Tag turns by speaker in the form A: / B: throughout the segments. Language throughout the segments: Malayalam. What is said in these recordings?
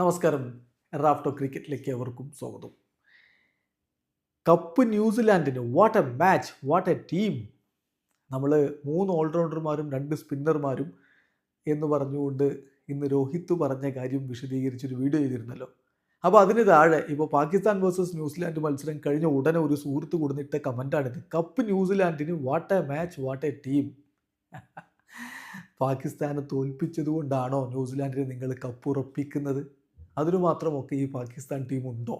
A: നമസ്കാരം. റാഫ്റ്റോ ക്രിക്കറ്റിലേക്ക് അവർക്കും സ്വാഗതം. Cup ന്യൂസിലാൻഡിന് what a match what a team നമ്മൾ മൂന്ന് ഓൾറൗണ്ടർമാരും രണ്ട് സ്പിന്നർമാരും എന്ന് പറഞ്ഞുകൊണ്ട് ഇന്ന് രോഹിത് പറഞ്ഞ കാര്യം വിശദീകരിച്ചൊരു വീഡിയോ ചെയ്തിരുന്നല്ലോ. അപ്പോൾ അതിന് താഴെ ഇപ്പോൾ പാകിസ്ഥാൻ വേഴ്സസ് ന്യൂസിലാൻഡ് മത്സരം കഴിഞ്ഞ ഉടനെ ഒരു സുഹൃത്ത് കൊടുത്തിട്ട കമന്റാണിത് cup ന്യൂസിലാൻഡിന് what a match what a team പാകിസ്ഥാനെ തോൽപ്പിച്ചതുകൊണ്ടാണോ ന്യൂസിലാൻഡിനെ ന്യൂസിലാൻഡിന് നിങ്ങൾ കപ്പ് ഉറപ്പിക്കുന്നത്? അതിനു മാത്രമൊക്കെ ഈ പാകിസ്ഥാൻ ടീം ഉണ്ടോ?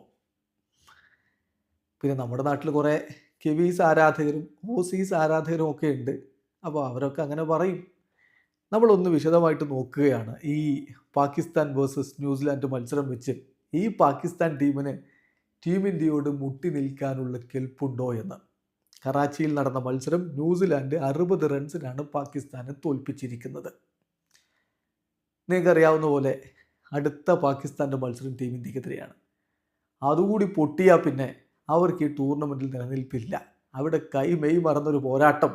A: പിന്നെ നമ്മുടെ നാട്ടിൽ കുറേ കെവീസ് ആരാധകരും ഓസീസ് ആരാധകരും ഒക്കെ ഉണ്ട്. അപ്പോൾ അവരൊക്കെ അങ്ങനെ പറയും. നമ്മളൊന്ന് വിശദമായിട്ട് നോക്കുകയാണ്. ഈ പാകിസ്ഥാൻ വേഴ്സസ് ന്യൂസിലാൻഡ് മത്സരം വെച്ച് ഈ പാകിസ്ഥാൻ ടീമിന് ടീം ഇന്ത്യയോട് മുട്ടി നിൽക്കാനുള്ള കെൽപ്പുണ്ടോ എന്ന്. കറാച്ചിയിൽ നടന്ന മത്സരം ന്യൂസിലാൻഡ് അറുപത് റൺസിനാണ് പാകിസ്ഥാനെ തോൽപ്പിച്ചിരിക്കുന്നത്. നിങ്ങൾക്കറിയാവുന്ന പോലെ അടുത്ത പാകിസ്ഥാന്റെ മത്സരം ടീം ഇന്ത്യക്കെതിരെയാണ്. അതുകൂടി പൊട്ടിയാൽ പിന്നെ അവർക്ക് ഈ ടൂർണമെന്റിൽ നിലനിൽപ്പില്ല. അവിടെ കൈ മെയ് മറന്നൊരു പോരാട്ടം.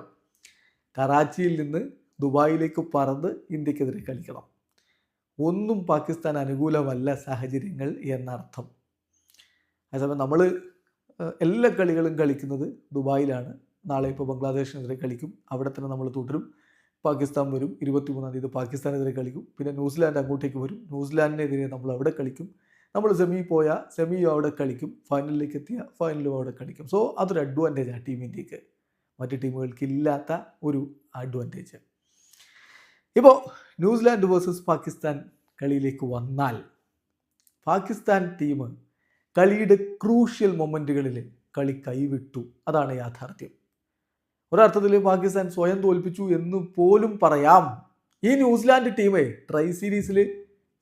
A: കറാച്ചിയിൽ നിന്ന് ദുബായിലേക്ക് പറന്ന് ഇന്ത്യക്കെതിരെ കളിക്കണം. ഒന്നും പാകിസ്ഥാൻ അനുകൂലമല്ല സാഹചര്യങ്ങൾ എന്നർത്ഥം. അതേസമയം നമ്മൾ എല്ലാ കളികളും കളിക്കുന്നത് ദുബായിലാണ്. നാളെ ഇപ്പോൾ ബംഗ്ലാദേശിനെതിരെ കളിക്കും. അവിടെ തന്നെ നമ്മൾ തുടരും. പാകിസ്ഥാൻ വരും ഇരുപത്തിമൂന്നാം തീയതി പാകിസ്ഥാനെതിരെ കളിക്കും. പിന്നെ ന്യൂസിലാൻഡ് അങ്ങോട്ടേക്ക് വരും. ന്യൂസിലാൻഡിനെതിരെ നമ്മൾ അവിടെ കളിക്കും. നമ്മൾ സെമി പോയാൽ സെമിയും അവിടെ കളിക്കും. ഫൈനലിലേക്ക് എത്തിയ ഫൈനലും അവിടെ കളിക്കും. സോ അതൊരു അഡ്വാന്റേജാണ് ടീം ഇന്ത്യയ്ക്ക്. മറ്റു ടീമുകൾക്ക് ഇല്ലാത്ത ഒരു അഡ്വാന്റേജ് ഇപ്പോൾ ന്യൂസിലാൻഡ് വേഴ്സസ് പാകിസ്ഥാൻ കളിയിലേക്ക് വന്നാൽ പാകിസ്ഥാൻ ടീം കളിയുടെ ക്രൂഷ്യൽ മൊമെന്റുകളിൽ കളി കൈവിട്ടു. അതാണ് യാഥാർത്ഥ്യം. ഒരർത്ഥത്തിൽ പാകിസ്ഥാൻ സ്വയം തോൽപ്പിച്ചു എന്ന് പോലും പറയാം. ഈ ന്യൂസിലാൻഡ് ടീമേ ട്രൈ സീരീസിൽ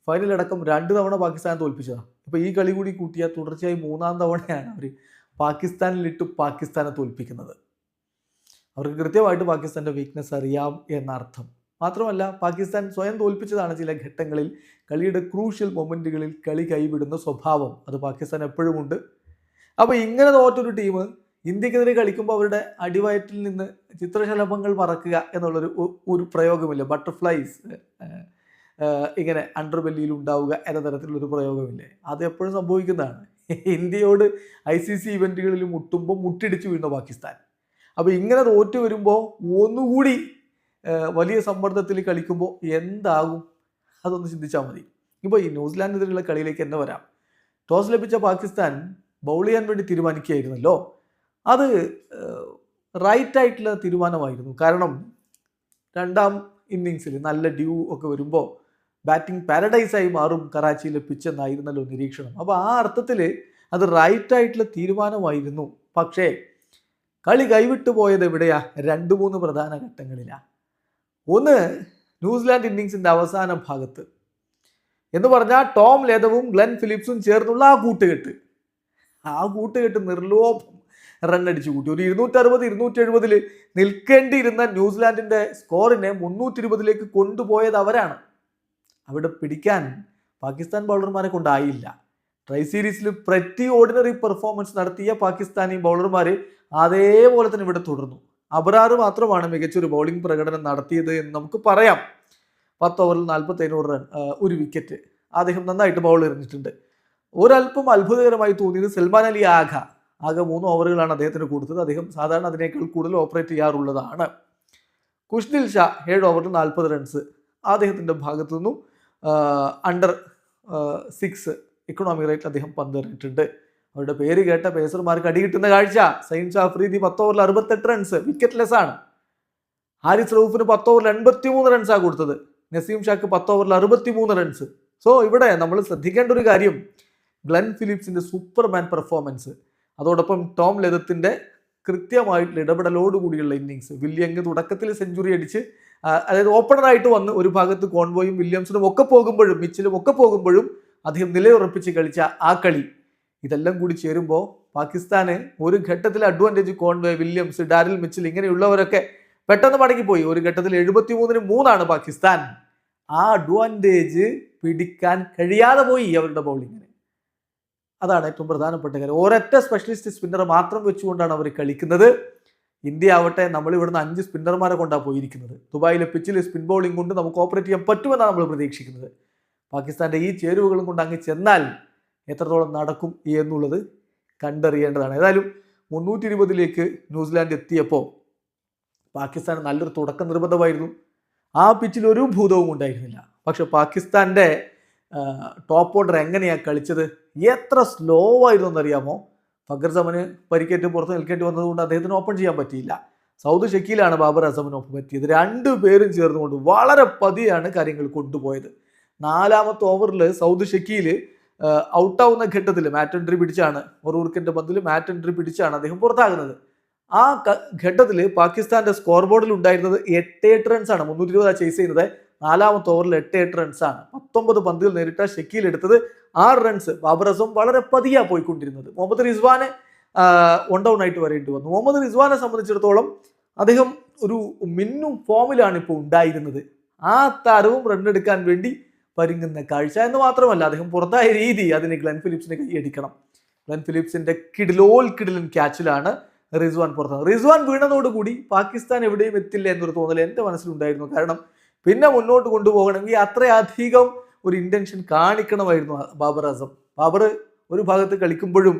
A: ഫൈനലടക്കം രണ്ട് തവണ പാകിസ്ഥാൻ തോൽപ്പിച്ചതാണ് ഇപ്പോൾ ഈ കളി കൂടി കൂട്ടിയാൽ തുടർച്ചയായി മൂന്നാം തവണയാണ് അവർ പാകിസ്ഥാനിലിട്ട് പാകിസ്ഥാനെ തോൽപ്പിക്കുന്നത്. അവർക്ക് കൃത്യമായിട്ട് പാകിസ്ഥാന്റെ വീക്ക്നെസ് അറിയാം എന്നർത്ഥം. മാത്രമല്ല പാകിസ്ഥാൻ സ്വയം തോൽപ്പിച്ചതാണ് ചില ഘട്ടങ്ങളിൽ കളിയുടെ ക്രൂഷ്യൽ മൊമെന്റുകളിൽ കളി കൈവിടുന്ന സ്വഭാവം. അത് പാകിസ്ഥാൻ എപ്പോഴുമുണ്ട്. അപ്പോൾ ഇങ്ങനെ തോറ്റൊരു ടീം ഇന്ത്യക്കെതിരെ കളിക്കുമ്പോൾ അവരുടെ അടിവയറ്റിൽ നിന്ന് ചിത്രശലഭങ്ങൾ പറക്കുക എന്നുള്ളൊരു ഒരു പ്രയോഗമില്ല? ബട്ടർഫ്ലൈസ് ഇങ്ങനെ അണ്ടർബെല്ലിയിൽ ഉണ്ടാവുക എന്ന തരത്തിലുള്ളൊരു പ്രയോഗമില്ലേ? അത് എപ്പോഴും സംഭവിക്കുന്നതാണ്. ഇന്ത്യയോട് ഐ സി സി ഇവന്റുകളിൽ മുട്ടുമ്പോൾ മുട്ടിടിച്ച് വീഴുന്ന പാകിസ്ഥാൻ. അപ്പോൾ ഇങ്ങനെ തോറ്റു വരുമ്പോൾ ഒന്നുകൂടി വലിയ സമ്മർദ്ദത്തിൽ കളിക്കുമ്പോൾ എന്താകും? അതൊന്ന് ചിന്തിച്ചാൽ മതി. ഇപ്പോൾ ഈ ന്യൂസിലാൻഡിനെതിരെയുള്ള കളിയിലേക്ക് തന്നെ വരാം. ടോസ് ലഭിച്ച പാകിസ്ഥാൻ ബൗൾ ചെയ്യാൻ വേണ്ടി തീരുമാനിക്കുകയായിരുന്നല്ലോ. അത് റൈറ്റ് ആയിട്ടുള്ള തീരുമാനമായിരുന്നു. കാരണം രണ്ടാം ഇന്നിങ്സിൽ നല്ല ഡ്യൂ ഒക്കെ വരുമ്പോൾ ബാറ്റിംഗ് പാരഡൈസായി മാറും കറാച്ചിയിലെ പിച്ച് എന്നായിരുന്നല്ലോ നിരീക്ഷണം. അപ്പോൾ ആ അർത്ഥത്തിൽ അത് റൈറ്റ് ആയിട്ടുള്ള തീരുമാനമായിരുന്നു. പക്ഷേ കളി കൈവിട്ടു പോയത് എവിടെയാ? രണ്ട് മൂന്ന് പ്രധാന ഘട്ടങ്ങളിലാണ് ഒന്ന് ന്യൂസിലാൻഡ് ഇന്നിങ്സിന്റെ അവസാന ഭാഗത്ത്. എന്ന് പറഞ്ഞാൽ ടോം ലേതവും ഗ്ലെൻ ഫിലിപ്സും ചേർന്നുള്ള ആ കൂട്ടുകെട്ട്. ആ കൂട്ടുകെട്ട് നിർലോഭം റണ്ണടിച്ചു കൂട്ടി. ഒരു ഇരുന്നൂറ്റി അറുപത് ഇരുന്നൂറ്റി എഴുപതിൽ നിൽക്കേണ്ടിയിരുന്ന ന്യൂസിലാൻഡിന്റെ സ്കോറിനെ മുന്നൂറ്റി ഇരുപതിലേക്ക് കൊണ്ടുപോയത് അവരാണ്. അവിടെ പിടിക്കാൻ പാകിസ്ഥാൻ ബൗളർമാരെ കൊണ്ടായില്ല. ട്രൈ സീരീസിൽ പ്രറ്റി ഓർഡിനറി പെർഫോമൻസ് നടത്തിയ പാകിസ്ഥാനി ബൗളർമാർ അതേപോലെ തന്നെ ഇവിടെ തുടർന്നു. അബ്രാർ മാത്രമാണ് മികച്ചൊരു ബൗളിംഗ് പ്രകടനം നടത്തിയത് എന്ന് നമുക്ക് പറയാം. പത്ത് ഓവറിൽ നാൽപ്പത്തി അഞ്ഞൂറ് റൺ ഒരു വിക്കറ്റ് അദ്ദേഹം നന്നായിട്ട് ബൗൾ എറിഞ്ഞിട്ടുണ്ട്. ഒരല്പം അത്ഭുതകരമായി തോന്നിയത് സൽമാൻ അലി ആഘ ആകെ മൂന്ന് ഓവറുകളാണ് അദ്ദേഹത്തിന് കൊടുത്തത്. അദ്ദേഹം സാധാരണ അതിനേക്കാൾ കൂടുതൽ ഓപ്പറേറ്റ് ചെയ്യാറുള്ളതാണ്. കുഷ്നിൽ ഷാ ഏഴ് ഓവറിൽ നാൽപ്പത് റൺസ് അദ്ദേഹത്തിന്റെ ഭാഗത്തു നിന്നും അണ്ടർ സിക്സ് ഇക്കണോമിക് റേറ്റ് അദ്ദേഹം പന്ത് എറിഞ്ഞിട്ടുണ്ട് അവരുടെ പേര് കേട്ട പേസർമാർക്ക് അടി കിട്ടുന്ന കാഴ്ച. സൈൻ ഷാഫ്രീദി പത്ത് ഓവറിൽ അറുപത്തെട്ട് റൺസ് വിക്കറ്റ് ലെസ് ആണ്. ഹാരിസ് റൌഫിന് പത്ത് ഓവറിൽ എൺപത്തി മൂന്ന് റൺസാണ് കൊടുത്തത്. നസീം ഷാക്ക് പത്ത് ഓവറിൽ അറുപത്തി മൂന്ന് റൺസ് സോ ഇവിടെ നമ്മൾ ശ്രദ്ധിക്കേണ്ട ഒരു കാര്യം ഗ്ലെൻ ഫിലിപ്സിന്റെ സൂപ്പർമാൻ പെർഫോമൻസ് അതോടൊപ്പം ടോം ലെതത്തിന്റെ കൃത്യമായിട്ടുള്ള ഇടപെടലോടുകൂടിയുള്ള ഇന്നിങ്സ്. വില്യങ് തുടക്കത്തിൽ സെഞ്ചുറി അടിച്ച് അതായത് ഓപ്പണറായിട്ട് വന്ന് ഒരു ഭാഗത്ത് കോൺവോയും വില്യംസിനും ഒക്കെ പോകുമ്പോഴും മിച്ചിലും ഒക്കെ പോകുമ്പോഴും അദ്ദേഹം നിലയുറപ്പിച്ച് കളിച്ച ആ കളി. ഇതെല്ലാം കൂടി ചേരുമ്പോൾ പാകിസ്ഥാന് ഒരു ഘട്ടത്തിൽ advantage Conway Williams Daryl Mitchell ഇങ്ങനെയുള്ളവരൊക്കെ പെട്ടെന്ന് മടങ്ങിപ്പോയി. ഒരു ഘട്ടത്തിൽ എഴുപത്തി മൂന്നിന് മൂന്നാണ് പാകിസ്ഥാൻ. ആ അഡ്വാന്റേജ് പിടിക്കാൻ കഴിയാതെ പോയി അവരുടെ ബൗളിങ്ങിന് അതാണ് ഏറ്റവും പ്രധാനപ്പെട്ട കാര്യം. ഒരൊറ്റ സ്പെഷ്യലിസ്റ്റ് സ്പിന്നർ മാത്രം വെച്ചുകൊണ്ടാണ് അവർ കളിക്കുന്നത്. ഇന്ത്യ ആവട്ടെ നമ്മൾ ഇവിടുന്ന് അഞ്ച് സ്പിന്നർമാരെ കൊണ്ടാണ് പോയിരിക്കുന്നത്. ദുബായിലെ പിച്ചിൽ സ്പിൻ ബൗളിംഗ് കൊണ്ട് നമുക്ക് ഓപ്പറേറ്റ് ചെയ്യാൻ പറ്റുമെന്നാണ് നമ്മൾ പ്രതീക്ഷിക്കുന്നത്. പാകിസ്ഥാന്റെ ഈ ചേരുവകളും കൊണ്ട് അങ്ങ് ചെന്നാൽ എത്രത്തോളം നടക്കും എന്നുള്ളത് കണ്ടറിയേണ്ടതാണ്. ഏതായാലും മുന്നൂറ്റി ഇരുപതിലേക്ക് ന്യൂസിലാൻഡ് എത്തിയപ്പോൾ പാകിസ്ഥാൻ നല്ലൊരു തുടക്കം നിർബന്ധമായിരുന്നു. ആ പിച്ചിൽ ഒരു ഭൂതവും ഉണ്ടായിരുന്നില്ല. പക്ഷെ പാകിസ്ഥാന്റെ ടോപ്പ് ഓർഡർ എങ്ങനെയാണ് കളിച്ചത്? എത്ര സ്ലോ ആയിരുന്നു എന്നറിയാമോ ഫഖർ സമന് പരിക്കേറ്റ് പുറത്ത് നിൽക്കേണ്ടി വന്നതുകൊണ്ട് അദ്ദേഹത്തിന് ഓപ്പൺ ചെയ്യാൻ പറ്റിയില്ല. സൗദ് ഷക്കീലാണ് ബാബർ അസമിന് ഒപ്പം പറ്റിയത് രണ്ടു പേരും ചേർന്നുകൊണ്ട് വളരെ പതിയാണ് കാര്യങ്ങൾ കൊണ്ടുപോയത്. നാലാമത്തെ ഓവറിൽ സൗദ് ഷക്കീൽ ഔട്ടാവുന്ന ഘട്ടത്തിൽ മാറ്റ് എൻട്രി പിടിച്ചാണ്. മൊറൂർക്കിന്റെ പന്തിൽ മാറ്റ് എൻട്രി പിടിച്ചാണ് അദ്ദേഹം പുറത്താകുന്നത്. ആ ഘട്ടത്തിൽ പാകിസ്ഥാന്റെ സ്കോർ ബോർഡിൽ ഉണ്ടായിരുന്നത് എട്ട് എട്ട് റൺസ് ആണ്. മുന്നൂറ്റി ഇരുപതാണ് ചേസ് ചെയ്യുന്നത്. നാലാമത്തെ ഓവറിൽ എട്ട് എട്ട് റൺസാണ് പത്തൊമ്പത് പന്തുകൾ നേരിട്ട ഷക്കീൽ എടുത്തത്. ആറ് റൺസ് ബാബറസും വളരെ പതിയാ പോയിക്കൊണ്ടിരുന്നത്. മുഹമ്മദ് റിസ്വാനെ വൺ ഡൗൺ ആയിട്ട് വരേണ്ടി വന്നു. മുഹമ്മദ് റിസ്വാനെ സംബന്ധിച്ചിടത്തോളം അദ്ദേഹം ഒരു മിന്നും ഫോമിലാണ് ഇപ്പോൾ ഉണ്ടായിരുന്നത്. ആ താരവും റണ്ണെടുക്കാൻ വേണ്ടി പരുങ്ങുന്ന കാഴ്ച എന്ന് മാത്രമല്ല അദ്ദേഹം പുറത്തായ രീതി അതിന് ഗ്ലെൻ ഫിലിപ്സിനെ കൈയടിക്കണം ഗ്ലെൻ ഫിലിപ്സിന്റെ കിഡിലോൽ കിഡിലൻ ക്യാച്ചിലാണ് റിസ്വാൻ പുറത്തത് റിസ്വാൻ വീണതോടുകൂടി പാകിസ്ഥാൻ എവിടെയും എത്തില്ല എന്നൊരു തോന്നൽ എന്റെ മനസ്സിലുണ്ടായിരുന്നു. കാരണം പിന്നെ മുന്നോട്ട് കൊണ്ടുപോകണമെങ്കിൽ അത്രയധികം ഒരു ഇന്റൻഷൻ കാണിക്കണമായിരുന്നു ബാബർ ആസം. ബാബർ ഒരു ഭാഗത്ത് കളിക്കുമ്പോഴും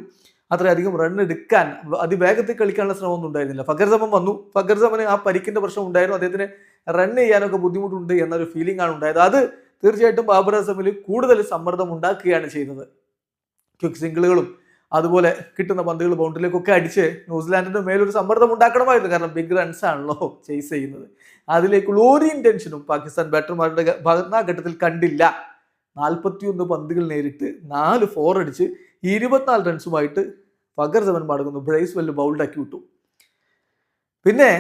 A: അത്രയധികം റൺ എടുക്കാൻ അതിവേഗത്തിൽ കളിക്കാനുള്ള ശ്രമമൊന്നും ഉണ്ടായിരുന്നില്ല. ഫഖർ സമം വന്നു. ഫഖർ സമന് ആ പരിക്കിന്റെ പ്രശ്നം ഉണ്ടായിരുന്നു. അദ്ദേഹത്തിന് റൺ ചെയ്യാനൊക്കെ ബുദ്ധിമുട്ടുണ്ട് എന്നൊരു ഫീലിംഗ് ആണ് ഉണ്ടായത്. അത് തീർച്ചയായിട്ടും ബാബർ അസമിൽ കൂടുതൽ സമ്മർദ്ദം ഉണ്ടാക്കുകയാണ് ചെയ്തത് ക്വിക്ക് സിംഗിളുകളും അതുപോലെ കിട്ടുന്ന പന്തുകൾ ബൗണ്ടറിയിലേക്കൊക്കെ അടിച്ച് ന്യൂസിലാൻഡിന്റെ മേലൊരു സമ്മർദ്ദം ഉണ്ടാക്കണമായിരുന്നു. കാരണം ബിഗ് റൺസ് ആണല്ലോ ചേസ് ചെയ്യുന്നത്. അതിലേക്കുള്ള ഒരു ഇന്റൻഷനും പാകിസ്ഥാൻ ബാറ്റർമാരുടെ ആ ഘട്ടത്തിൽ കണ്ടില്ല. നാൽപ്പത്തിയൊന്ന് പന്തുകൾ നേരിട്ട് നാല് ഫോർ അടിച്ച് ഇരുപത്തിനാല് റൺസുമായിട്ട് ഫഗർ സെവൻ മടങ്ങുന്നു. ബ്രേസ് വെല്ല് ബൗൾഡാക്കി വിട്ടു. പിന്നെ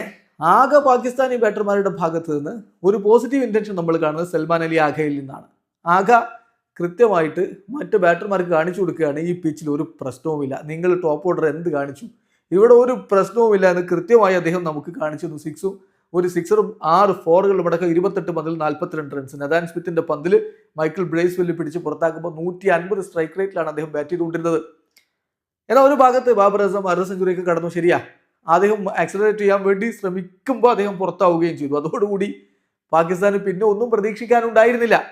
A: ആകെ പാകിസ്ഥാനി ബാറ്റർമാരുടെ ഭാഗത്ത് നിന്ന് ഒരു പോസിറ്റീവ് ഇന്റൻഷൻ നമ്മൾ കാണുന്നത് സൽമാൻ അലി ആഘയിൽ നിന്നാണ്. ആഘ കൃത്യമായിട്ട് മറ്റ് ബാറ്റർമാർക്ക് കാണിച്ചു കൊടുക്കുകയാണ് ഈ പിച്ചിൽ ഒരു പ്രശ്നവുമില്ല. നിങ്ങൾ ടോപ്പ് ഓർഡർ എന്ത് കാണിച്ചു? ഇവിടെ ഒരു പ്രശ്നവുമില്ല എന്ന് കൃത്യമായി അദ്ദേഹം നമുക്ക് കാണിച്ചു തന്നു. സിക്സും ഒരു സിക്സറും ആറ് ഫോറുകളും അടക്കം ഇരുപത്തെട്ട് പന്തിൽ നാൽപ്പത്തിരണ്ട് റൺസ് നദാൻ സ്മിത്തിന്റെ പന്തിൽ മൈക്കിൾ ബ്രേസ് വെല്ലു പിടിച്ച് പുറത്താക്കുമ്പോൾ നൂറ്റി അൻപത് സ്ട്രൈക്ക് റേറ്റിലാണ് അദ്ദേഹം ബാറ്റ് ചെയ്തുകൊണ്ടിരുന്നത്. എന്നാൽ ഒരു ഭാഗത്ത് ബാബർ അസം അര സെഞ്ചുറിയൊക്കെ കടന്നു. ശരിയാ. അദ്ദേഹം ആക്സലറേറ്റ് ചെയ്യാൻ വേണ്ടി ശ്രമിക്കുമ്പോൾ അദ്ദേഹം പുറത്താവുകയും ചെയ്തു. അതോടുകൂടി പാകിസ്ഥാന് പിന്നെ ഒന്നും പ്രതീക്ഷിക്കാനുണ്ടായിരുന്നില്ല.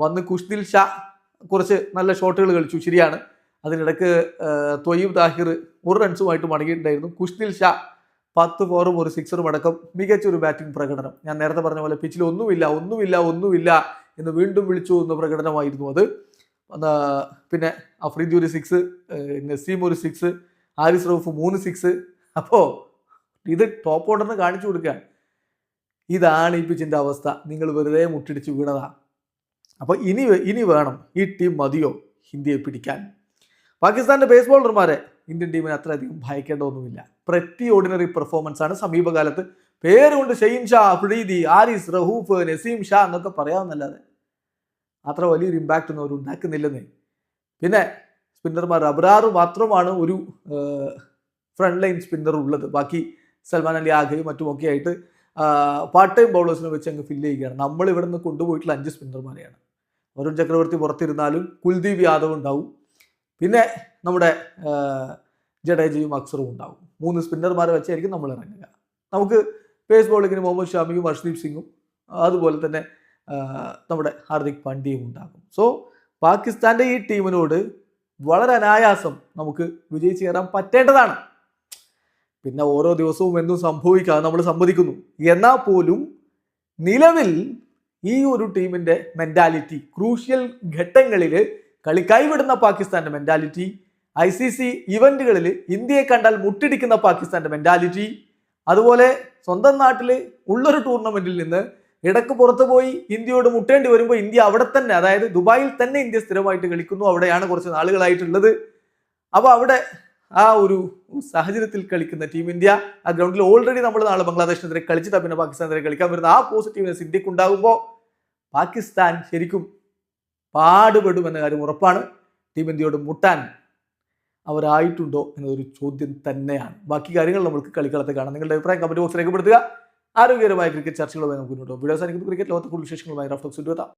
A: വന്ന് കുഷ്ദിൽ ഷാ കുറച്ച് നല്ല ഷോട്ടുകൾ കളിച്ചു. ശരിയാണ്. അതിനിടക്ക് തൊയ്യബ് താഹിർ ഒരു റൺസുമായിട്ട് മടങ്ങിയിട്ടുണ്ടായിരുന്നു. കുഷ്നിൽ ഷാ പത്ത് ഫോറും ഒരു സിക്സറും അടക്കം മികച്ച ഒരു ബാറ്റിംഗ് പ്രകടനം. ഞാൻ നേരത്തെ പറഞ്ഞ പോലെ പിച്ചിൽ ഒന്നുമില്ല ഒന്നുമില്ല ഒന്നുമില്ല എന്ന് വീണ്ടും വിളിച്ചു എന്ന പ്രകടനമായിരുന്നു അത്. പിന്നെ അഫ്രീദി ഒരു സിക്സ് നസീം ഒരു സിക്സ് ആരിസ് റൌഫ് മൂന്ന് സിക്സ് അപ്പോൾ ഇത് ടോപ്പ് ഓർഡറിന് കാണിച്ചു കൊടുക്കുക ഇതാണ് ഈ പിച്ചിന്റെ അവസ്ഥ. നിങ്ങൾ വെറുതെ മുട്ടിടിച്ച് വീണതാ. അപ്പോൾ ഇനി ഇനി വേണം ഈ ടീം മതിയോ ഇന്ത്യയെ പിടിക്കാൻ? പാകിസ്ഥാന്റെ ബേസ് ബോളർമാരെ ഇന്ത്യൻ ടീമിന് അത്രയധികം ഭയക്കേണ്ടതൊന്നുമില്ല. പ്രറ്റി ഓർഡിനറി പെർഫോമൻസ് ആണ്. സമീപകാലത്ത് പേരുകൊണ്ട് ഷെയിൻ ഷാ അഫ്രീദി ആരിസ് റഹൂഫ് നസീം ഷാ എന്നൊക്കെ പറയാമെന്നല്ലാതെ അത്ര വലിയൊരു ഇമ്പാക്റ്റ് ഒന്നും അവർ ഉണ്ടാക്കുന്നില്ലെന്നേ. പിന്നെ സ്പിന്നർമാർ അബ്രാറ് മാത്രമാണ് ഒരു ഫ്രണ്ട് ലൈൻ സ്പിന്നർ ഉള്ളത്. ബാക്കി സൽമാൻ അലി ആഗയും മറ്റുമൊക്കെ ആയിട്ട് പാർട്ട് ടൈം ബൗളേഴ്സിനെ വെച്ച് അങ്ങ് ഫില്ല് ചെയ്യുകയാണ്. നമ്മൾ ഇവിടെ നിന്ന് കൊണ്ടുപോയിട്ടുള്ള അഞ്ച് സ്പിന്നർമാരെയാണ് വരുൺ ചക്രവർത്തി പുറത്തിരുന്നാലും കുൽദീപ് യാദവ് ഉണ്ടാവും. പിന്നെ നമ്മുടെ ജഡേജയും അക്സറും ഉണ്ടാവും. മൂന്ന് സ്പിന്നർമാരെ വെച്ചായിരിക്കും നമ്മൾ ഇറങ്ങുക. നമുക്ക് പേസ് ബോളിങ്ങിന് മുഹമ്മദ് ഷാമിയും അർഷ്ദീപ് സിംഗും അതുപോലെ തന്നെ നമ്മുടെ ഹാർദിക് പാണ്ഡ്യയും ഉണ്ടാകും. സോ പാകിസ്ഥാന്റെ ഈ ടീമിനോട് വളരെ അനായാസം നമുക്ക് വിജയിച്ച് കയറാൻ പറ്റേണ്ടതാണ്. പിന്നെ ഓരോ ദിവസവും എന്തും സംഭവിക്കാതെ നമ്മൾ സമ്മതിക്കുന്നു. എന്നാൽ പോലും നിലവിൽ ഈ ഒരു ടീമിന്റെ മെന്റാലിറ്റി ക്രൂഷ്യൽ ഘട്ടങ്ങളിൽ കളി കൈവിടുന്ന പാകിസ്ഥാന്റെ മെന്റാലിറ്റി ഐ സി സി ഇവന്റുകളിൽ ഇന്ത്യയെ കണ്ടാൽ മുട്ടിടിക്കുന്ന പാകിസ്ഥാന്റെ മെന്റാലിറ്റി അതുപോലെ സ്വന്തം നാട്ടിൽ ഉള്ളൊരു ടൂർണമെന്റിൽ നിന്ന് ഇടയ്ക്ക് പുറത്തു പോയി ഇന്ത്യയോട് മുട്ടേണ്ടി വരുമ്പോൾ ഇന്ത്യ അവിടെ തന്നെ അതായത് ദുബായിൽ തന്നെ ഇന്ത്യ സ്ഥിരമായിട്ട് കളിക്കുന്നു. അവിടെയാണ് കുറച്ച് നാളുകളായിട്ടുള്ളത്. അപ്പോൾ അവിടെ ആ ഒരു സാഹചര്യത്തിൽ കളിക്കുന്ന ടീം ഇന്ത്യ ആ ഗ്രൗണ്ടിൽ ഓൾറെഡി നമ്മൾ നാളെ ബംഗ്ലാദേശിനെതിരെ കളിച്ചിട്ട് പിന്നെ പാകിസ്ഥാനെതിരെ കളിക്കാൻ വരുന്ന ആ പോസിറ്റീവ്നെസ് ഇന്ത്യയ്ക്ക് ഉണ്ടാകുമ്പോൾ പാകിസ്ഥാൻ ശരിക്കും പാടുപെടും എന്ന കാര്യം ഉറപ്പാണ്. ടീം ഇന്ത്യയോട് മുട്ടാൻ അവരായിട്ടുണ്ടോ എന്നതൊരു ചോദ്യം തന്നെയാണ്. ബാക്കി കാര്യങ്ങൾ നമുക്ക് കളിക്കളത്തെ കാണാം. നിങ്ങളുടെ അഭിപ്രായം കമന്റ് ബോക്സ് രേഖപ്പെടുത്തുക. ആരോഗ്യകരമായ ക്രിക്കറ്റ് ചർച്ചകളുമായി നമുക്ക് മുന്നോട്ട് വീഡിയോ സാധിക്കുന്ന ക്രിക്കറ്റ് ലോകത്തെ കൂടുതൽ വിശേഷങ്ങളുമായി റഫ്ലക്സ് എത്താം